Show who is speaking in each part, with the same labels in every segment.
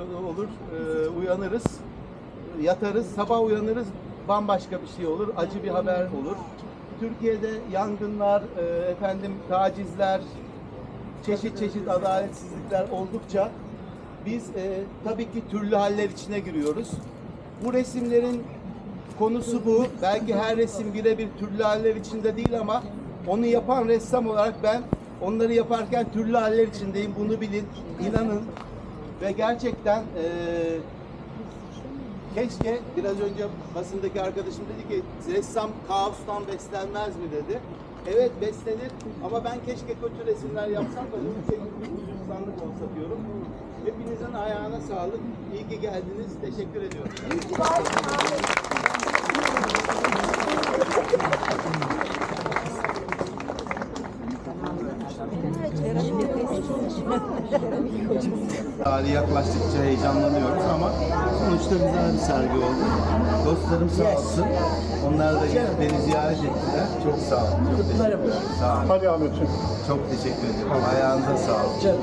Speaker 1: olur. Ee, uyanırız, yatarız, sabah uyanırız bambaşka bir şey olur. Acı bir haber olur. Türkiye'de yangınlar, e, efendim tacizler, çeşit çeşit adaletsizlikler oldukça biz e, tabii ki türlü haller içine giriyoruz. Bu resimlerin konusu bu. Belki her resim birebir türlü haller içinde değil ama onu yapan ressam olarak ben onları yaparken türlü haller içindeyim. Bunu bilin, inanın. Ve gerçekten e, keşke biraz önce basındaki arkadaşım dedi ki ressam kaostan beslenmez mi dedi. Evet beslenir ama ben keşke kötü resimler yapsam da ülke bir insanlık olsa diyorum. Hepinizin ayağına sağlık. İyi ki geldiniz. Teşekkür ediyorum.
Speaker 2: Tarihi yaklaştıkça heyecanlanıyoruz ama sonuçta güzel bir sergi oldu. Dostlarım sağ olsun. Onlar da beni ziyaret ettiler. Çok sağ olun. Çok teşekkür ederim. Sağ olun.
Speaker 3: Hadi Ahmetciğim.
Speaker 2: Çok teşekkür ederim. Ayağınıza sağlık.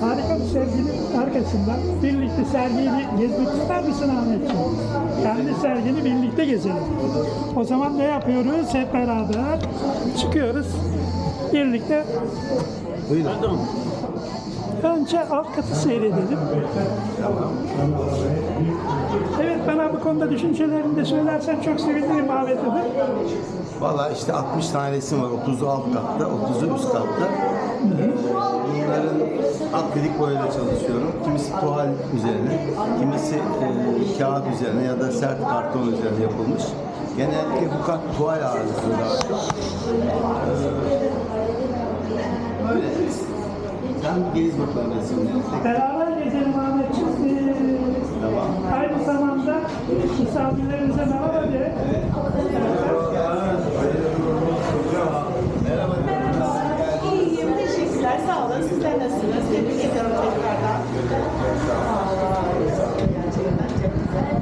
Speaker 3: Harika bir serginin arkasında birlikte sergiyi bir gezmek ister misin Ahmetciğim? Kendi sergini birlikte gezelim. O zaman ne yapıyoruz? Hep beraber çıkıyoruz. Birlikte
Speaker 2: Buyurun.
Speaker 3: önce alt katı seyredelim. Evet bana bu konuda düşüncelerini de söylersen çok sevinirim Ahmet abi.
Speaker 2: Valla işte 60 tane resim var. 30'u alt katta, 30'u üst katta. Bunların akrilik boyayla çalışıyorum. Kimisi tuval üzerine, kimisi e, kağıt üzerine ya da sert karton üzerine yapılmış. Genellikle bu kat tuval ağırlıklı daha çok. Böyle. Sen bakalım resimleri.
Speaker 3: Beraber gezelim Ahmetciğim. Ee,
Speaker 2: Tamam.
Speaker 3: Aynı zamanda misafirlerimize merhaba de.
Speaker 4: İyiyim, teşekkürler. Sağ olun. Sizler nasılsınız? Tebrik ediyorum tekrardan. Gerçekten çok güzel.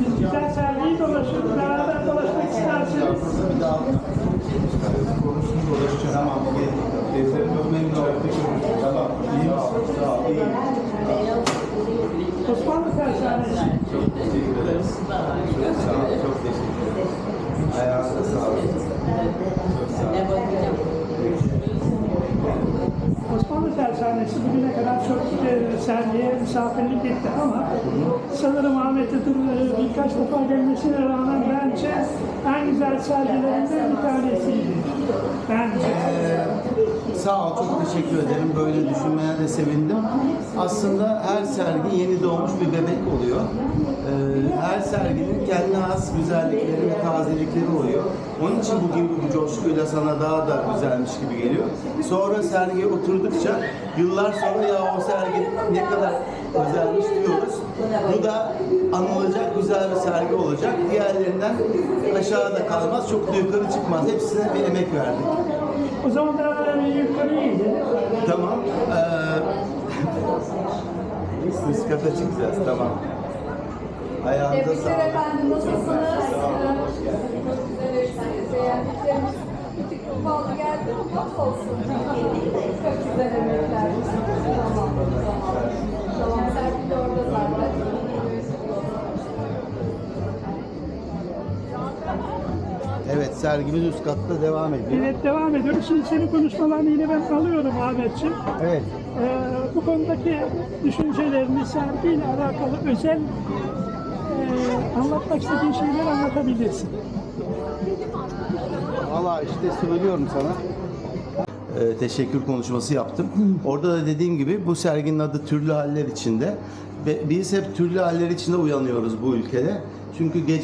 Speaker 3: Biz güzel sergiyi dolaşıyoruz. Beraber dolaşmak isterseniz.
Speaker 2: Bir daha konuşmuş dolaşacağız. Tamam. Gezlerim çok memnun oldum. Tamam. İyi misin? Sağ ol. İyiyim.
Speaker 3: Osmanlı Tersanesi.
Speaker 2: Çok teşekkür ederiz. Çok sağ ol. Çok teşekkür ederim. Ayağınıza sağlık. Çok sağ ol.
Speaker 3: Osmanlı Tersanesi bugüne kadar çok e, sergiye misafirlik etti ama sanırım Ahmet Atatürk'ün e, birkaç defa gelmesine rağmen bence en güzel sergilerinden bir tanesiydi. Bence.
Speaker 2: Sağ ol, çok teşekkür ederim. Böyle düşünmeye de sevindim. Aslında her sergi yeni doğmuş bir bebek oluyor. Ee, her serginin kendine has güzellikleri ve tazelikleri oluyor. Onun için bugün bu coşkuyla sana daha da güzelmiş gibi geliyor. Sonra sergiye oturdukça yıllar sonra ya o sergi ne kadar özelmiş diyoruz. Bu da anılacak güzel bir sergi olacak. Diğerlerinden aşağıda kalmaz, çok da yukarı çıkmaz. Hepsine bir emek verdik.
Speaker 3: O zaman beraber bir yukarıya gidelim.
Speaker 2: Tamam. Ee, üst kata çıkacağız. Tamam. Ayağınıza
Speaker 5: Tebrikler
Speaker 2: sağlık.
Speaker 5: efendim. Nasılsınız? Çok güzel eşsiniz. Beğendiklerimiz geldi ama olsun. Çok güzel emekler. Tamam. Tamam. Tamam. Sergi de orada zaten.
Speaker 2: Evet, sergimiz üst katta devam ediyor.
Speaker 3: Evet devam ediyoruz. Şimdi senin konuşmalarını yine ben alıyorum Ahmetciğim.
Speaker 2: Evet.
Speaker 3: Ee, bu konudaki düşüncelerini sergiyle alakalı özel e, anlatmak istediğin şeyler anlatabilirsin.
Speaker 2: Valla işte söylüyorum sana. Ee, teşekkür konuşması yaptım. Orada da dediğim gibi bu serginin adı Türlü Haller içinde ve biz hep türlü haller içinde uyanıyoruz bu ülkede. Çünkü gece